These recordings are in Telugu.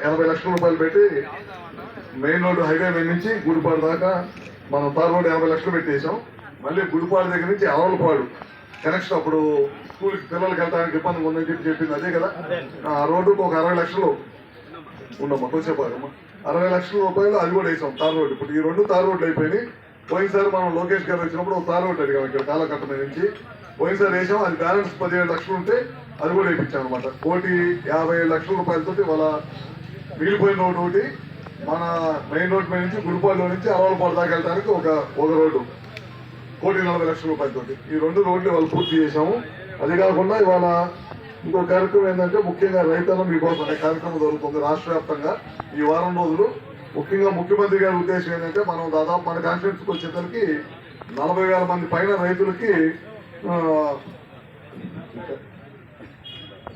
ఎనభై లక్షల రూపాయలు పెట్టి మెయిన్ రోడ్డు హైవే మీద నుంచి గుడిపాడు దాకా మనం తార్ రోడ్ ఎనభై లక్షలు పెట్టేసాం మళ్ళీ గుడిపాడు దగ్గర నుంచి అవలపాడు కనెక్షన్ అప్పుడు స్కూల్కి పిల్లలకి వెళ్ళడానికి ఇబ్బంది ఉందని చెప్పి చెప్పింది. అదే కదా? ఆ రోడ్డుకు ఒక అరవై లక్షలు ఉండమ్మా కొంచెంపాకమ్మా అరవై లక్షల రూపాయలు అది కూడా వేసాం తార్ రోడ్డు. ఇప్పుడు ఈ రెండు తార్ రోడ్లు అయిపోయినాయి. పోయినసారి మనం లోకేష్ గారు వచ్చినప్పుడు ఒక తార్ రోడ్డు అడిగాం ఇక్కడ కాలకట్ట నుంచి. పోయినసారి వేసాం అది బ్యాలెన్స్ పదిహేడు లక్షలు ఉంటే అది కూడా వేయించాం అనమాట కోటి యాభై లక్షల రూపాయలతోటి వాళ్ళ మిగిలిపోయిన రోడ్డు ఒకటి. మన మెయిన్ రోడ్ మీద నుంచి గుడిపాడులో నుంచి అరవలపాడు దాకా వెళ్ళడానికి ఒక ఒక రోడ్డు. కోటి నలభై లక్షల రూపాయలతోటి. ఈ రెండు రోడ్లు వాళ్ళు పూర్తి చేశాము. అది కాకుండా ఇవాళ ఇంకో కార్యక్రమం ఏంటంటే ముఖ్యంగా రైతాంగం మీకోసం అనే కార్యక్రమం జరుగుతుంది రాష్ట్ర వ్యాప్తంగా ఈ వారం రోజులు. ముఖ్యంగా ముఖ్యమంత్రి గారి ఉద్దేశం ఏంటంటే మనం దాదాపు మన కాన్స్టిట్యూన్సీకి వచ్చేసరికి నలభై వేల మంది పైన రైతులకి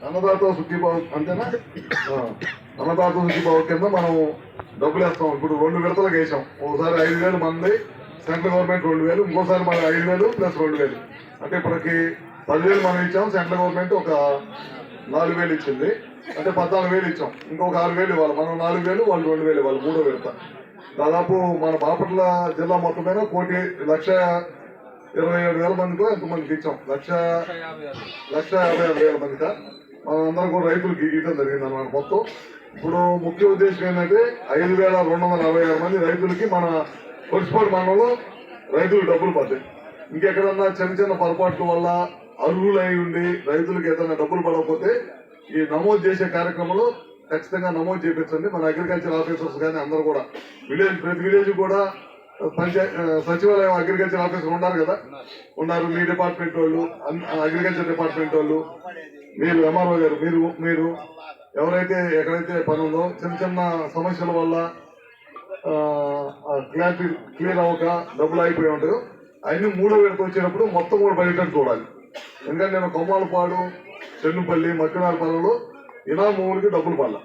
అన్నదాత సుఖీభావ అంతేనా? అన్నదాత సుఖీభావ కింద మనం డబ్బులు వేస్తాం. ఇప్పుడు రెండు విడతలకు వేసాం. ఒకసారి ఐదు వేలు మంది సెంట్రల్ గవర్నమెంట్ రెండు వేలు ఇంకోసారి మన ఐదు వేలు ప్లస్ రెండు వేలు. అంటే ఇప్పటికి పదివేలు మనం ఇచ్చాం సెంట్రల్ గవర్నమెంట్ ఒక నాలుగు వేలు ఇచ్చింది. అంటే పద్నాలుగు వేలు ఇచ్చాం. ఇంకొక ఆరు వేలు ఇవ్వాలి. మనం నాలుగు వేలు వాళ్ళు రెండు వేలు ఇవ్వాలి మూడో విడత. దాదాపు మన బాపట్ల జిల్లా మొత్తం మీద కోటి లక్ష ఇరవై ఏడు వేల మందికో ఎంతమందికి ఇచ్చాం. లక్ష లక్ష యాభై ఆరు వేల మందిక? మనం అందరం కూడా రైతులకి ఇవ్వడం జరిగింది అనమాట మొత్తం. ఇప్పుడు ముఖ్య ఉద్దేశం ఏంటంటే ఐదు వేల రెండు వందల అరవై ఆరు మంది రైతులకి మన కొలిసిపాడు మండలంలో రైతులు డబ్బులు పడ్డాయి. ఇంకెక్కడన్నా చిన్న చిన్న పొరపాట్ల వల్ల అర్హులై ఉండి రైతులకు ఏదైనా డబ్బులు పడకపోతే ఈ నమోదు చేసే కార్యక్రమంలో ఖచ్చితంగా నమోదు చేపించండి. మన అగ్రికల్చర్ ఆఫీసర్స్ కానీ అందరూ కూడా. విలేజ్ ప్రతి విలేజ్ కూడా సచివాలయం అగ్రికల్చర్ ఆఫీసర్ ఉన్నారు కదా? ఉన్నారు. మీ డిపార్ట్మెంట్ వాళ్ళు అగ్రికల్చర్ డిపార్ట్మెంట్ వాళ్ళు. మీరు ఎంఆర్ఓ గారు మీరు మీరు ఎవరైతే ఎక్కడైతే పని ఉందో చిన్న చిన్న సమస్యల వల్ల క్లారిటీ క్లియర్ అవ్వక డబ్బులు అయిపోయి ఉంటాయో అవన్నీ మూడో విడత వచ్చేటప్పుడు మొత్తం కూడా బయట చూడాలి ఎందుకంటే నేను కొమ్మాలపాడు చెన్నుపల్లి ఇలా మూడుకి డబ్బులు పడాలి